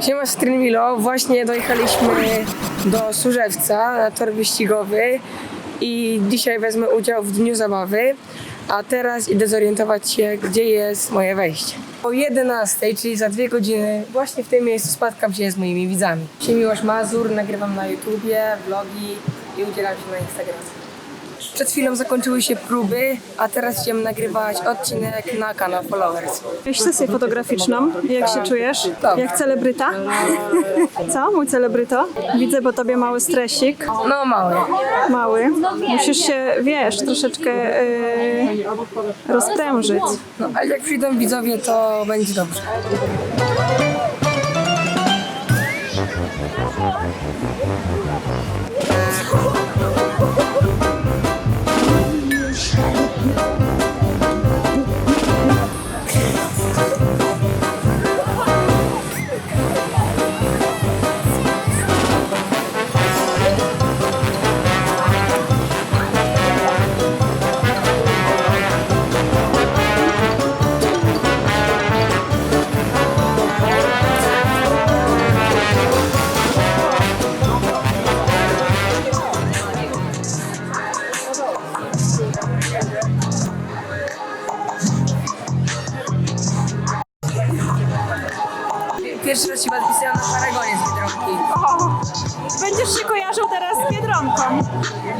Siema Strymilo, właśnie dojechaliśmy do Służewca na tor wyścigowy i dzisiaj wezmę udział w Dniu Zabawy, a teraz idę zorientować się, gdzie jest moje wejście. O 11, czyli za dwie godziny, właśnie w tym miejscu spotkam się z moimi widzami. Się Miłosz Mazur, nagrywam na YouTubie, vlogi i udzielam się na Instagramie. Przed chwilą zakończyły się próby, a teraz idziemy nagrywać odcinek na kanał Followers. Miałeś sesję fotograficzną. Jak się czujesz? Dobrze. Jak celebryta? Co, mój celebryto? Widzę po tobie mały stresik. No mały. Mały. Musisz się, wiesz, troszeczkę yy, rozprężyć. No, ale jak przyjdą widzowie, to będzie dobrze. Pierwszy raz się podpisałam na Paragonie z Biedronki. Będziesz się kojarzył teraz z Biedronką.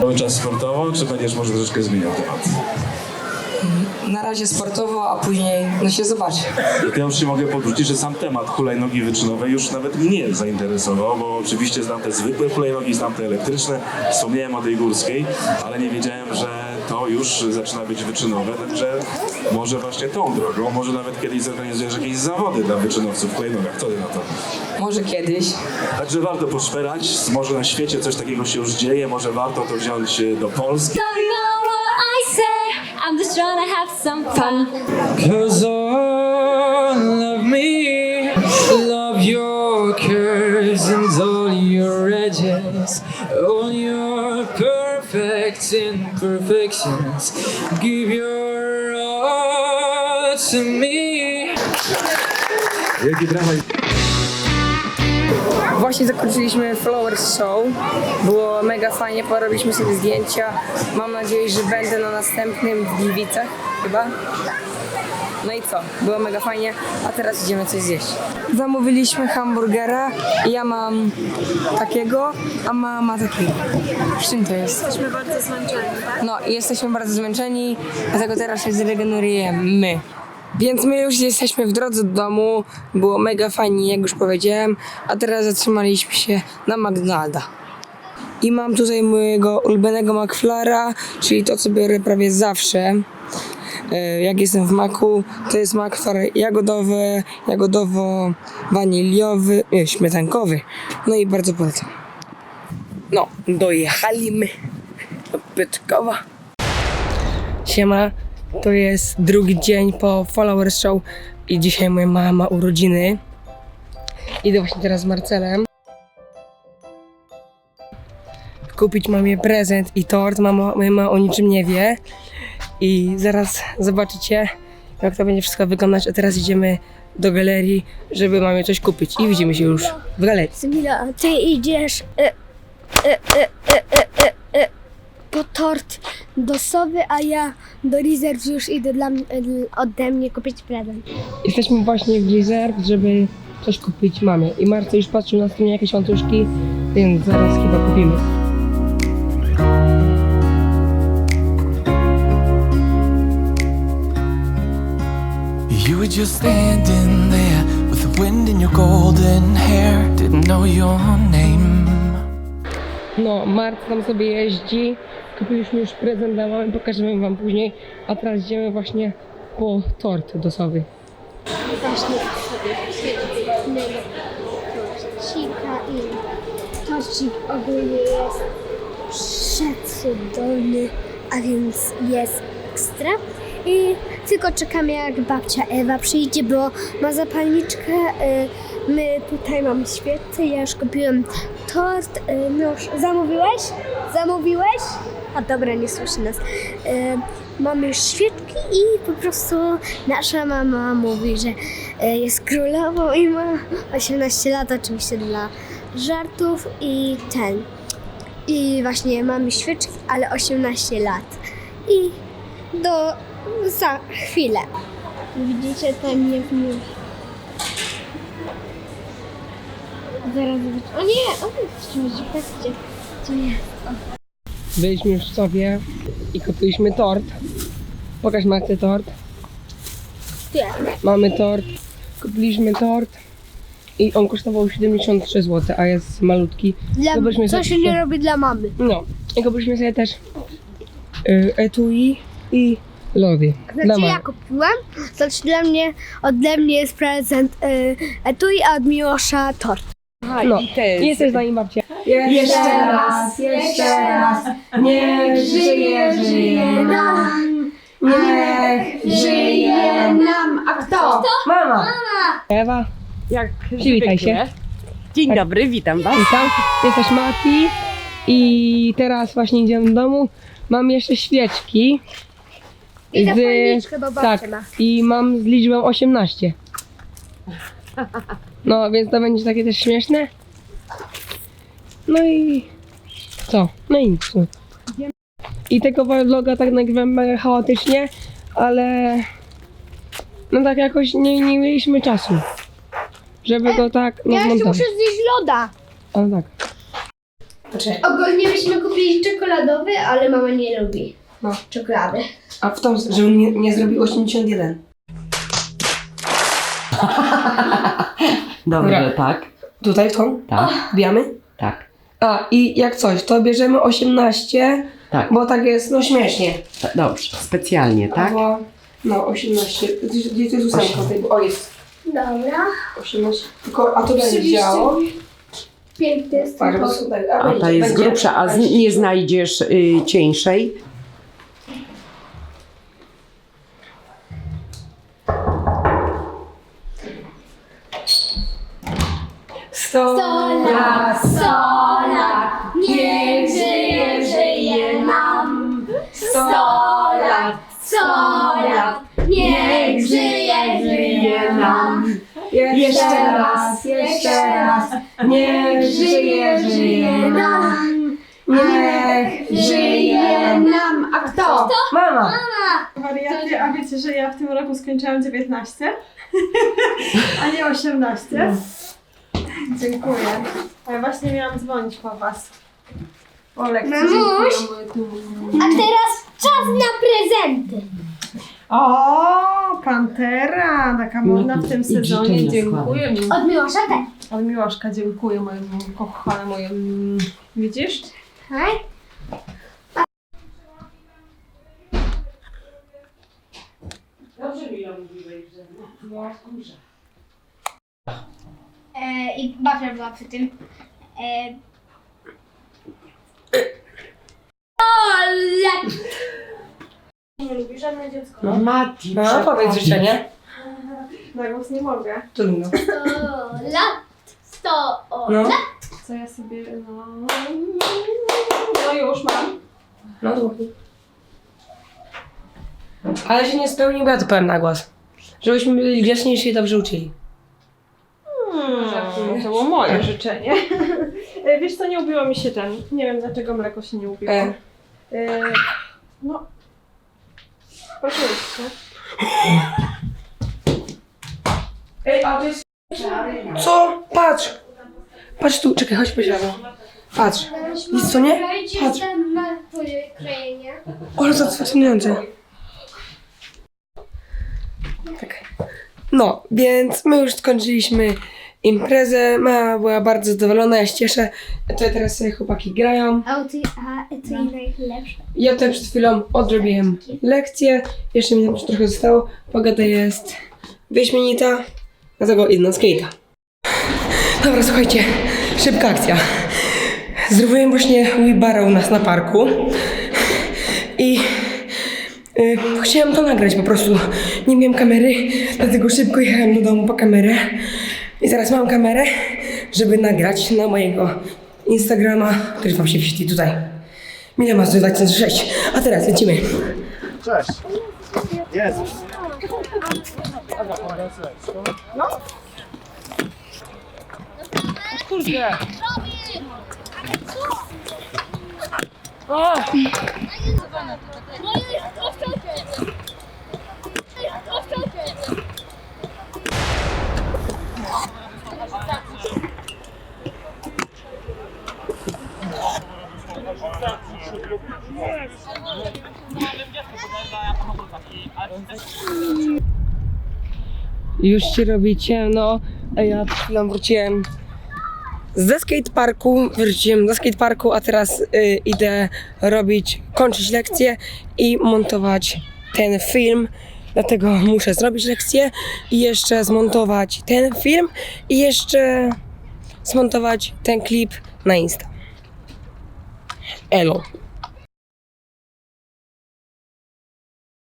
Cały czas sportowo, czy będziesz może troszeczkę zmieniał temat? Na razie sportowo, a później no się zobaczy. Jak ja już się mogę podrzucić, że sam temat hulajnogi wyczynowej już nawet mnie zainteresował, bo oczywiście znam te zwykłe hulajnogi, znam te elektryczne, wspomniałem o tej górskiej, ale nie wiedziałem, że to już zaczyna być wyczynowe, także może właśnie tą drogą, może nawet kiedyś zorganizujesz jakieś zawody dla wyczynowców w hulajnogach, co ty na to? Może kiedyś. Także warto poszperać, może na świecie coś takiego się już dzieje, może warto to wziąć e, do Polski. Don't know what I say. I'm just trying to have some fun. Cause all perfect imperfections. Give your all to me. Wielkie brawa Właśnie zakończyliśmy Flowers Show. Było mega fajnie, porobiliśmy sobie zdjęcia. Mam nadzieję, że będę na następnym w Gliwicach chyba. No i co? Było mega fajnie, a teraz idziemy coś zjeść. Zamówiliśmy hamburgera. Ja mam takiego, a mama ma takiego. Z czym to jest? Jesteśmy bardzo zmęczeni, tak? No i jesteśmy bardzo zmęczeni, dlatego teraz się zregenerujemy. Więc my już jesteśmy w drodze do domu. Było mega fajnie, jak już powiedziałem, a teraz zatrzymaliśmy się na McDonalda. I mam tutaj mojego ulubionego McFlara, czyli to, co biorę prawie zawsze. E, Jak jestem w maku, to jest McFlare jagodowy, jagodowo-waniliowy, e, śmietankowy. No i bardzo polecam. No, dojechaliśmy do Piotrkowa. Siema, to jest drugi dzień po Followers Show i dzisiaj moja mama ma urodziny. Idę właśnie teraz z Marcelem. Kupić mamie prezent i tort. Mama, mama o niczym nie wie. I zaraz zobaczycie, jak to będzie wszystko wyglądać. A teraz idziemy do galerii, żeby mamie coś kupić. I widzimy się już w galerii. Symila, ty idziesz e, e, e, e, e, e, e, po tort do Sowy, a ja do Reserve już idę dla, m- e, ode mnie kupić prezent. Jesteśmy właśnie w Reserve, żeby coś kupić mamie. I Marta już patrzył na stronie jakieś łańcuszki, więc zaraz chyba kupimy. You were just standing there with the wind in your golden hair. Didn't know your name. No, Marta tam sobie jeździ. Kupiliśmy już prezent dla mamy, pokażemy wam później. A teraz idziemy właśnie po tort do Sowy. Właśnie sobie torcika i torcik ogólnie jest przecudowny, a więc jest ekstra. I tylko czekamy jak babcia Ewa przyjdzie, bo ma zapalniczkę. y, My tutaj mamy świecę, ja już kupiłem tort. y, No już zamówiłeś? Zamówiłeś? A dobra, nie słyszy nas. Y, mamy już świeczki i po prostu nasza mama mówi, że jest królową i ma 18 lat, oczywiście dla żartów i ten. I właśnie mamy świeczki, ale 18 lat. I do za chwilę. Widzicie, tam nie wniósł. Zaraz zobaczę. O nie! O, patrzcie, patrzcie. Co jest? Byliśmy już w sobie i kupiliśmy tort. Pokaż Matce tort. Nie. Mamy tort. Kupiliśmy tort. I on kosztował 73 zł, a jest malutki. Dla, co sobie- się nie robi dla mamy. No. I kupiliśmy sobie też y, etui i Dla Znaczy mamy. ja kupiłam, znaczy dla mnie, ode mnie jest prezent y, etui, a od Miłosza tort. No. Jesteś z nami babcia. Jeszcze raz, jeszcze raz. Niech żyje, żyje nam. Niech żyje nam. A kto? Mama. Ewa. Jak Przywitaj zwykle. Dzień dobry, witam Was. Witam. Jesteś Mati. I teraz właśnie idziemy do domu. Mam jeszcze świeczki. I Z- zapalniczkę, bo babcia Tak. ma. I mam z liczbą 18. No, więc to będzie takie też śmieszne. No i co? No i nic. no. I tego vloga tak nagrywam mega chaotycznie, ale no tak jakoś nie, nie mieliśmy czasu, żeby go tak no, Ja jeszcze zmontować. muszę zjeść loda. Ale tak. Ogólnie byśmy kupili czekoladowy, ale mama nie lubi No. czekolady. A w tą, żebym nie, nie zrobił 81. Dobrze, Dobra. tak, Tutaj w tą? tak, Wbijamy? tak, A, i jak coś, to bierzemy 18, tak. bo tak jest, no śmiesznie. Dobrze, specjalnie, tak? Bo, no, 18. Gdzie gdzie to jest ósemka? Tej- O, jest Dobra. 18. Tylko, a to będzie Oczywiście. działo. Piękny jest bo tort. tutaj, A ta jest będzie- grubsza, a z, nie znajdziesz y, cieńszej? Sto lat, sto lat, niech żyje, żyje nam. sto lat, sto lat, niech żyje, żyje nam. Jeszcze raz, jeszcze raz. Niech żyje, żyje nam. Niech żyje nam. A kto? Mama. Wariaty, a wiecie, że ja w tym roku skończyłam 19, a nie 18? Dziękuję. A ja właśnie miałam dzwonić po was. O lekcji. Mamuś. A teraz czas na prezenty. O, Pantera, taka modna w tym sezonie. Dziękuję. Od Miłosza też. Od Miłoszka dziękuję mojemu kochanemu. Mm, Widzisz? Tak? E, I babcia była przy tym. E. Nie lubi żadne dziecko. No Mati, No, powiedz życzenie. Na głos nie mogę. Trudno. Sto lat. Sto o No, lat. Co ja sobie, no... No już mam. no długi. Ale się nie spełnił, bo ja to powiem na głos. Żebyśmy byli grzeczniejsi i dobrze uczyli. Moje życzenie. E, Wiesz co, nie ubiło mi się ten. Nie wiem dlaczego mleko się nie ubiło. E. E, no. Proszę jeszcze. Ej, a to jest... Co? Patrz! Patrz tu, czekaj, chodź posiadam. Patrz. Nic co nie? Patrz. Ale to fascynujące. Tak. No, więc my już skończyliśmy imprezę. Mama była bardzo zadowolona, ja się cieszę. To teraz sobie chłopaki grają. A ty, a ty najlepsze. Ja tutaj przed chwilą odrobiłem lekcję. Jeszcze mi tam trochę zostało. Pogoda jest wyśmienita, dlatego idę na skate'a. Dobra, słuchajcie, szybka akcja. Zrobiłem właśnie Wibara u nas na parku i y, chciałem to nagrać po prostu. Nie miałem kamery, dlatego szybko jechałem do domu po kamerę. I teraz mam kamerę, żeby nagrać na mojego Instagrama, który wam się wyświetli tutaj. Milion 2006. A teraz lecimy. Cześć. Jezus. Już się robi ciemno, a ja przed wróciłem ze skateparku, wróciłem do skateparku, a teraz y, idę robić, kończyć lekcję i montować ten film. Dlatego muszę zrobić lekcję i jeszcze zmontować ten film i jeszcze zmontować ten klip na Insta. Elo.